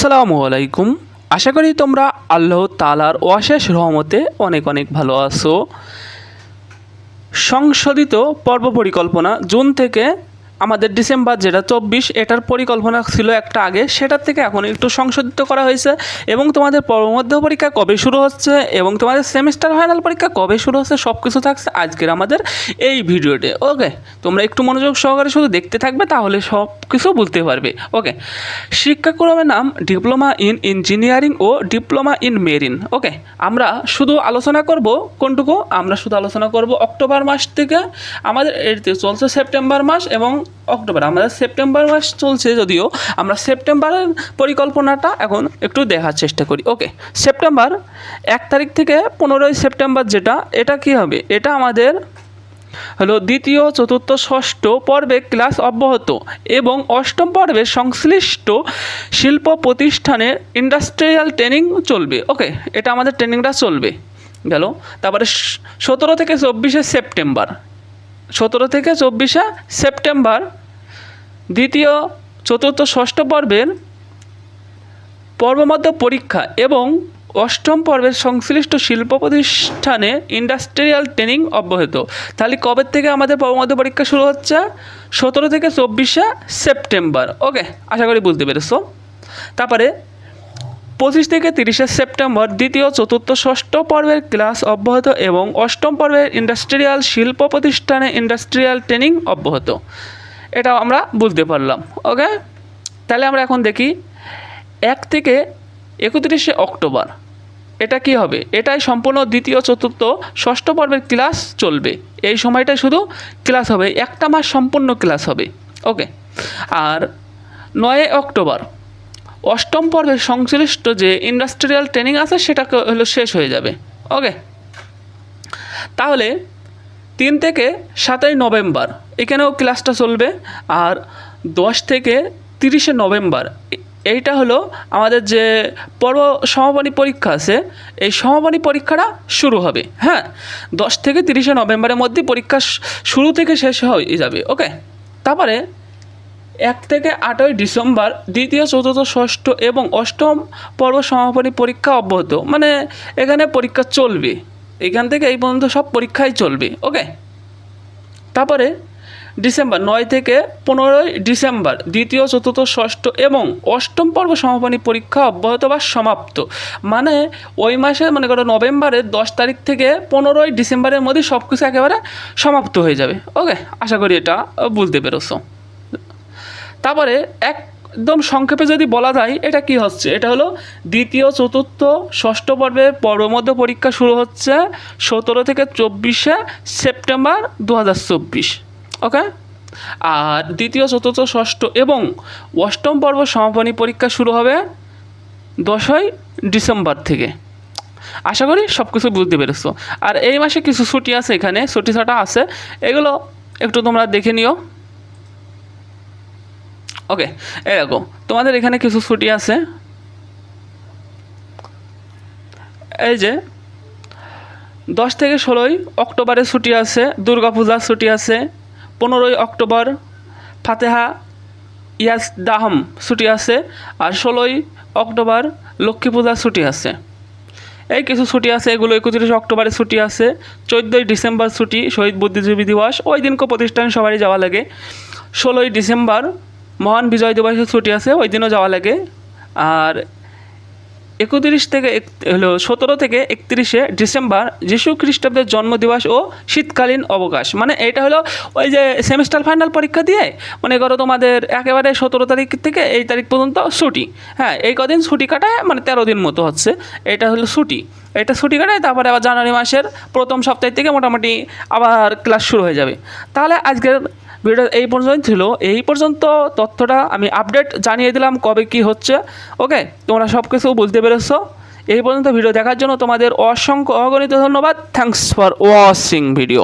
আসসালামু আলাইকুম। আশা করি তোমরা আল্লাহ তালার অশেষ রহমতে অনেক অনেক ভালো আছো। সংশোধিত পর্ব পরিকল্পনা জুন থেকে আমাদের ডিসেম্বর যেটা চব্বিশ, এটার পরিকল্পনা ছিল একটা আগে, সেটার থেকে এখন একটু সংশোধিত করা হয়েছে এবং তোমাদের পরমধ্য পরীক্ষা কবে শুরু হচ্ছে এবং তোমাদের সেমিস্টার ফাইনাল পরীক্ষা কবে শুরু হচ্ছে সব কিছু থাকছে আজকের আমাদের এই ভিডিওতে, ওকে? তোমরা একটু মনোযোগ সহকারে শুধু দেখতে থাকবে তাহলে সব কিছু বুঝতে পারবে, ওকে? শিক্ষাক্রমের নাম ডিপ্লোমা ইন ইঞ্জিনিয়ারিং ও ডিপ্লোমা ইন মেরিন, ওকে? আমরা শুধু আলোচনা করব, কোনটুকু? আমরা শুধু আলোচনা করব অক্টোবর মাস থেকে, আমাদের এতে চলছে সেপ্টেম্বর মাস এবং অক্টোবর, আমাদের সেপ্টেম্বর মাস চলছে যদিও, আমরা সেপ্টেম্বরের পরিকল্পনাটা এখন একটু দেখার চেষ্টা করি। ওকে সেপ্টেম্বর, এক তারিখ থেকে পনেরোই সেপ্টেম্বর যেটা, এটা কি হবে? এটা আমাদের হলো দ্বিতীয়, চতুর্থ, ষষ্ঠ পর্বে ক্লাস অব্যাহত এবং অষ্টম পর্বে সংশ্লিষ্ট শিল্প প্রতিষ্ঠানের ইন্ডাস্ট্রিয়াল ট্রেনিং চলবে। ওকে এটা আমাদের ট্রেনিংটা চলবে। গেল। তারপরে সতেরো থেকে চব্বিশে সেপ্টেম্বর। সতেরো থেকে চব্বিশে সেপ্টেম্বর, দ্বিতীয়, চতুর্থ, ষষ্ঠ পর্বের পর্বমধ্য পরীক্ষা এবং অষ্টম পর্বের সংশ্লিষ্ট শিল্প প্রতিষ্ঠানে ইন্ডাস্ট্রিয়াল ট্রেনিং অব্যাহত। তাহলে কবে থেকে আমাদের পর্বমধ্য পরীক্ষা শুরু হচ্ছে? সতেরো থেকে চব্বিশে সেপ্টেম্বর। ওকে, আশা করি বুঝতে পেরেছ। তারপরে পঁচিশ থেকে তিরিশে সেপ্টেম্বর দ্বিতীয়, চতুর্থ, ষষ্ঠ পর্বের ক্লাস অব্যাহত এবং অষ্টম পর্বের ইন্ডাস্ট্রিয়াল শিল্প প্রতিষ্ঠানে ইন্ডাস্ট্রিয়াল ট্রেনিং অব্যাহত। এটা আমরা বুঝতে পারলাম, ওকে? তাহলে আমরা এখন দেখি, এক থেকে একত্রিশে অক্টোবর, এটা কি হবে? এটাই সম্পূর্ণ দ্বিতীয়, চতুর্থ, ষষ্ঠ পর্বের ক্লাস চলবে। এই সময়টাই শুধু ক্লাস হবে, একটা মাস সম্পূর্ণ ক্লাস হবে, ওকে? আর নয় অক্টোবর অষ্টম পর্বে সংশ্লিষ্ট যে ইন্ডাস্ট্রিয়াল ট্রেনিং আছে সেটা হলো শেষ হয়ে যাবে। ওকে? তাহলে তিন থেকে সাতই নভেম্বর, এখানেও ক্লাসটা চলবে, আর দশ থেকে তিরিশে নভেম্বর, এইটা হলো আমাদের যে পর্ব সমাপনী পরীক্ষা আছে, এই সমাপনী পরীক্ষাটা শুরু হবে। হ্যাঁ? দশ থেকে তিরিশে নভেম্বরের মধ্যে পরীক্ষা শুরু থেকে শেষ হয়ে যাবে। ওকে? তারপরে এক থেকে আটই ডিসেম্বর, দ্বিতীয়, চতুর্থ, ষষ্ঠ এবং অষ্টম পর্ব সমাপনী পরীক্ষা অব্যাহত। মানে এখানে পরীক্ষা চলবে। এখান থেকে এই পর্যন্ত সব পরীক্ষাই চলবে ওকে তারপরে ডিসেম্বর, নয় থেকে পনেরোই ডিসেম্বর, দ্বিতীয়, চতুর্থ, ষষ্ঠ এবং অষ্টম পর্ব সমাপনী পরীক্ষা অব্যাহত বা সমাপ্ত। মানে ওই মাসে মনে করো নভেম্বরের দশ তারিখ থেকে পনেরোই ডিসেম্বরের মধ্যে সব কিছু একেবারে সমাপ্ত হয়ে যাবে ওকে আশা করি এটা বুঝতে পেরেছ। তারপরে একদম সংক্ষেপে যদি বলা যায়, এটা কি হচ্ছে? এটা হলো দ্বিতীয়, চতুর্থ, ষষ্ঠ পর্বের পর্বমধ্য পরীক্ষা শুরু হচ্ছে সতেরো থেকে চব্বিশে সেপ্টেম্বর দু হাজার চব্বিশ, ওকে? আর দ্বিতীয়, চতুর্থ, ষষ্ঠ এবং অষ্টম পর্ব সমাপনী পরীক্ষা শুরু হবে দশই ডিসেম্বর থেকে। আশা করি সব কিছু বুঝতে পেরেছ। আর এই মাসে কিছু ছুটি আছে এখানে, ছুটি ছাটা আছে। এগুলো একটু তোমরা দেখে নিও। ওকে এরকম তোমাদের এখানে কিছু ছুটি আছে। এই যে, দশ থেকে ষোলোই অক্টোবরে ছুটি আছে, দুর্গাপূজার ছুটি আছে, পনেরোই অক্টোবর, ফাতেহা ইয়াস দাহম ছুটি আছে, আর ষোলোই অক্টোবর লক্ষ্মী পূজার ছুটি আছে। এই কিছু ছুটি আছে, এগুলো একত্রিশে অক্টোবরে ছুটি আছে, চোদ্দোই ডিসেম্বর ছুটি, শহীদ বুদ্ধিজীবী দিবস, ওই দিনকে প্রতিষ্ঠান সবারই যাওয়া লাগে। ষোলোই ডিসেম্বর মহান বিজয় দিবসের ছুটি আছে, ওই দিনও যাওয়া লাগে। আর একত্রিশ থেকে এক, হলো সতেরো থেকে একত্রিশে ডিসেম্বর যিশু খ্রিস্টাব্দের জন্মদিবস ও শীতকালীন অবকাশ। মানে এটা হলো ওই যে সেমিস্টার ফাইনাল পরীক্ষা দিয়ে, মনে করো তোমাদের একেবারে সতেরো তারিখ থেকে এই তারিখ পর্যন্ত ছুটি। হ্যাঁ এই কদিন ছুটি কাটায় মানে তেরো দিন মতো হচ্ছে। এটা হলো ছুটি। এটা ছুটি কাটায়, তারপরে আবার জানুয়ারি মাসের প্রথম সপ্তাহ থেকে মোটামুটি আবার ক্লাস শুরু হয়ে যাবে। তাহলে আজকের ভিডিও এই পর্যন্ত ছিল। এই পর্যন্ত তথ্যটা আমি আপডেট জানিয়ে দিলাম কবে কি হচ্ছে। ওকে? তোমরা সব কিছু বুঝতে পেরেছ। এই পর্যন্ত ভিডিও দেখার জন্য তোমাদের অসংখ্য অগণিত ধন্যবাদ। Thanks for watching video